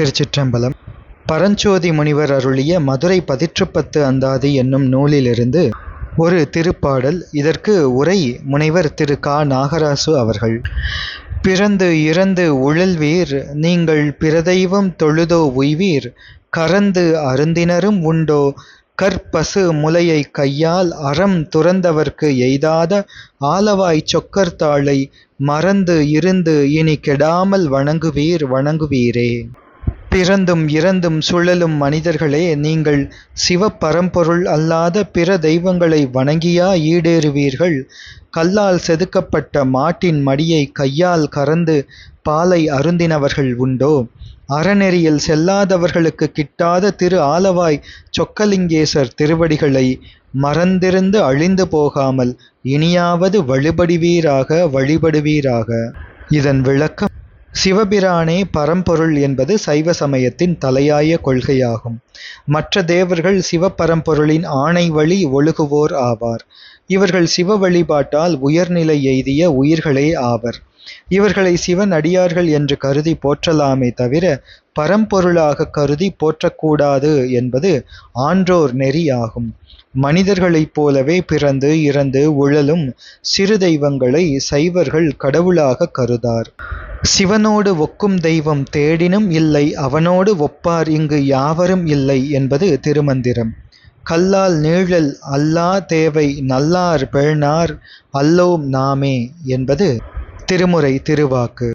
திருச்சிற்றம்பலம். பரஞ்சோதி முனிவர் அருளிய மதுரை பதிற்றுப்பத்து அந்தாதி என்னும் நூலிலிருந்து ஒரு திருப்பாடல். இதற்கு உரை முனைவர் திரு. கா. நாகராசு அவர்கள். பிறந்து இறந்து உழல்வீர் நீங்கள் பிரதெய்வம் தொழுதோ உய்வீர் கறந்து அருந்தினரும் உண்டோ? கற்பசு முலையை கையால் அறம் துறந்தவர்க்கு எய்தாத ஆலவாய் சொக்கர்த்தாளை மறந்து இருந்து இனி கெடாமல் வணங்குவீர் வணங்குவீரே. பிறந்தும் இறந்தும் சுழலும் மனிதர்களே நீங்கள் சிவபரம்பொருள் அல்லாத பிற தெய்வங்களை வணங்கியா ஈடேறுவீர்கள்? கல்லால் செதுக்கப்பட்ட மாட்டின் மடியை கையால் கறந்து பாலை அருந்தினவர்கள் உண்டோ? அறநெறியில் செல்லாதவர்களுக்கு கிட்டாத திரு ஆலவாய் சொக்கலிங்கேசர் திருவடிகளை மறந்திருந்து அழிந்து போகாமல் இனியாவது வழிபடுவீராக வழிபடுவீராக. இதன் விளக்கம் சிவபிரானே பரம்பொருள் என்பது சைவ சமயத்தின் தலையாய கொள்கையாகும். மற்ற தேவர்கள் சிவபரம்பொருளின் ஆணை வழி ஒழுகுவோர் ஆவார். இவர்கள் சிவ வழிபாட்டால் உயர்நிலை எய்திய உயிர்களே ஆவர். இவர்களை சிவன் அடியார்கள் என்று கருதி போற்றலாமே தவிர பரம்பொருளாக கருதி போற்றக்கூடாது என்பது ஆன்றோர் நெறி ஆகும். மனிதர்களைப் போலவே பிறந்து இறந்து உழலும் சிறு தெய்வங்களை சைவர்கள் கடவுளாக கருதார். சிவனோடு ஒக்கும் தெய்வம் தேடினும் இல்லை அவனோடு ஒப்பார் இங்கு யாவரும் இல்லை என்பது திருமந்திரம். கல்லால் நீழல் அல்லா தேவை நல்லார் பெழ்னார் அல்லோம் நாமே என்பது திருமுறை திருவாக்கு.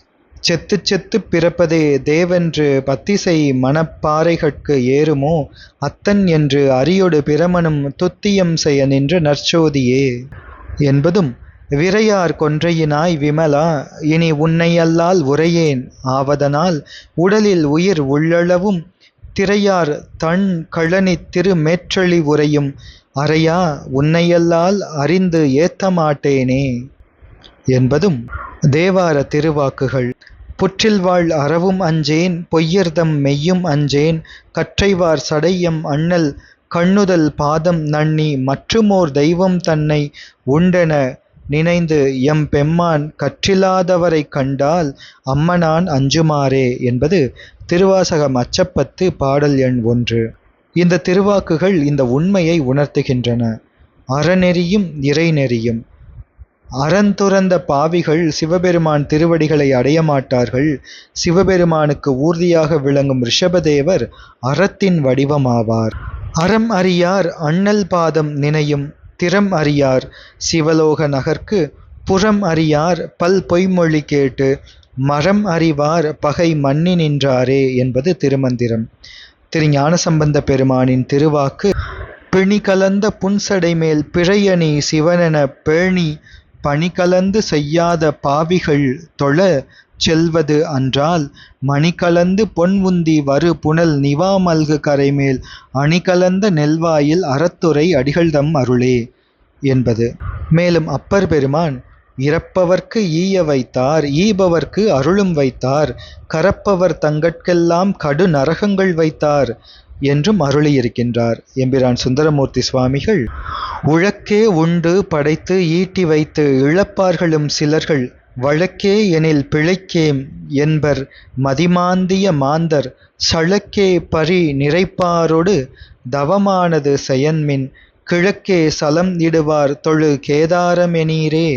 செத்து செத்து பிறப்பதே தேவென்று பத்திசை மனப்பாறைகட்கு ஏறுமோ அத்தன் என்று அரியொடு பிரமனும் துத்தியம் செய்ய நின்ற நற்சோதியே என்பதும் விரையார் கொன்றையினாய் விமலா இனி உன்னையல்லால் உரையேன் ஆவதனால் உடலில் உயிர் உள்ளளவும் திரையார் தன் கழனி திருமேற்றளி உரையும் அறையா உன்னையல்லால் அறிந்து ஏத்தமாட்டேனே. என்பதும் தேவார திருவாக்குகள். புற்றில்வாழ் அறவும் அஞ்சேன் பொய்யர்தம் மெய்யும் அஞ்சேன். கற்றைவார் சடையம் அண்ணல் கண்ணுதல் பாதம் நன்னி. மற்றுமோர் தெய்வம் தன்னை உண்டென நினைந்து எம் பெம்மான் கற்றில்லாதவரை கண்டால் அம்மனான் அஞ்சுமாறே என்பது திருவாசகம் அச்சப்பத்து பாடல் எண் ஒன்று. இந்த திருவாக்குகள் இந்த உண்மையை உணர்த்துகின்றன. அறநெறியும் இறைநெறியும். அறந்துறந்த பாவிகள் சிவபெருமான் திருவடிகளை அடைய மாட்டார்கள். சிவபெருமானுக்கு ஊர்தியாக விளங்கும் ரிஷபதேவர் அறத்தின் வடிவமாவார். அறம் அறியார் அண்ணல் பாதம் நினையும் திறம் அறியார். சிவலோக நகர்க்கு புறம் அறியார் பல் பொய்மொழி கேட்டு மரம் அறிவார் பகை மன்னி நின்றாரே என்பது திருமந்திரம். திரு ஞானசம்பந்த பெருமானின் திருவாக்கு பிணி கலந்த புன்சடை மேல் பிழையணி சிவனென பேணி பணி கலந்து செய்யாத பாவிகள் தொழ செல்வது அன்றால் மணிகலந்து பொன் உந்தி வரு புனல் நிவா மல்கு கரைமேல் அணிகலந்த நெல்வாயில் அறத்துறை அடிகள்தம் அருளே என்பது. மேலும் அப்பர் பெருமான் இறப்பவர்க்கு ஈய வைத்தார் ஈபவர்க்கு அருளும் வைத்தார் கரப்பவர் தங்கட்கெல்லாம் கடு நரகங்கள் வைத்தார் என்றும் அருளியிருக்கின்றார் எம்பிரான் சுந்தரமூர்த்தி சுவாமிகள். உழக்கே உண்டு படைத்து ஈட்டி வைத்து இழப்பார்களும் சிலர்கள் வழக்கே எனில் பிழைக்கேம் என்பர் மதிமாந்திய மாந்தர் சழக்கே பரி நிறைப்பாரொடு தவமானது செயன்மின் கிழக்கே சலம் இடுவார் தொழு கேதாரமெனீரே.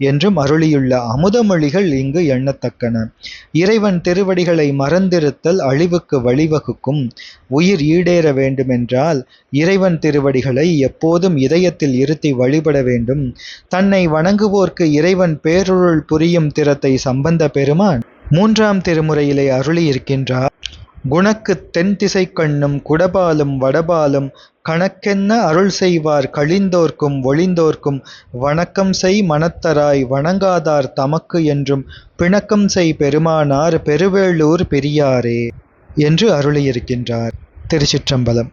என்றும் அருளியுள்ள அமுதமொழிகள் இங்கு எண்ணத்தக்கன. இறைவன் திருவடிகளை மறந்திருத்தல் அழிவுக்கு வழிவகுக்கும். உயிர் ஈடேற வேண்டுமென்றால் இறைவன் திருவடிகளை எப்போதும் இதயத்தில் இருத்தி வழிபட வேண்டும். தன்னை வணங்குவோர்க்கு இறைவன் பேருருள் புரியும் திறத்தை சம்பந்த பெருமான் மூன்றாம் திருமுறையிலே அருளியிருக்கின்றார். இருக்கின்றார் தென் திசை கண்ணும் குடபாலும் வடபாலும் கணக்கென்ன அருள் செய்வார் கழிந்தோர்க்கும் ஒளிந்தோர்க்கும் வணக்கம் செய் மனத்தராய் வணங்காதார் தமக்கு என்றும் பிணக்கம் செய் பெருமானார் பெருவேளூர் பெரியாரே என்று அருளியிருக்கின்றார் திருச்சிற்றம்பலம்.